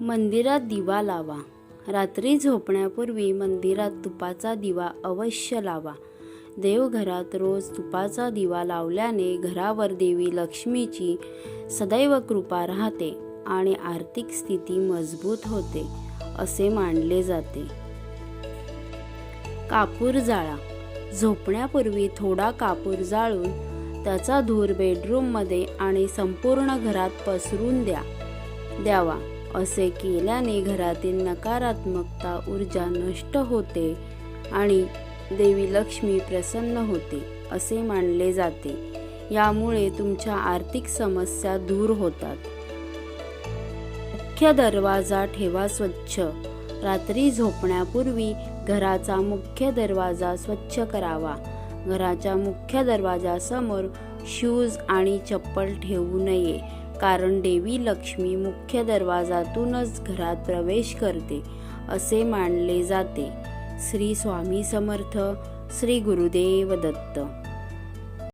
मंदिरात दिवा लावा. रात्री झोपण्यापूर्वी मंदिरात तुपाचा दिवा अवश्य लावा. देवघरात रोज तुपाचा दिवा लावल्याने घरावर देवी लक्ष्मीची सदैव कृपा राहते आणि आर्थिक स्थिती मजबूत होते असे मानले जाते. कापूर जाळा. झोपण्यापूर्वी थोडा कापूर जाळून त्याचा धूर बेडरूममध्ये आणि संपूर्ण घरात पसरून द्या. द्यावा. असे केल्याने घरातील नकारात्मकता ऊर्जा नष्ट होते आणि देवी लक्ष्मी प्रसन्न होते असे मानले जाते. यामुळे तुमच्या आर्थिक समस्या दूर होतात. मुख्य दरवाजा ठेवा स्वच्छ. रात्री झोपण्यापूर्वी घराचा मुख्य दरवाजा स्वच्छ करावा. घराच्या मुख्य दरवाजासमोर शूज आणि चप्पल ठेवू नये. कारण देवी लक्ष्मी मुख्य दरवाजातूनच घरात प्रवेश करते असे मानले जाते. श्री स्वामी समर्थ श्री गुरुदेव दत्त.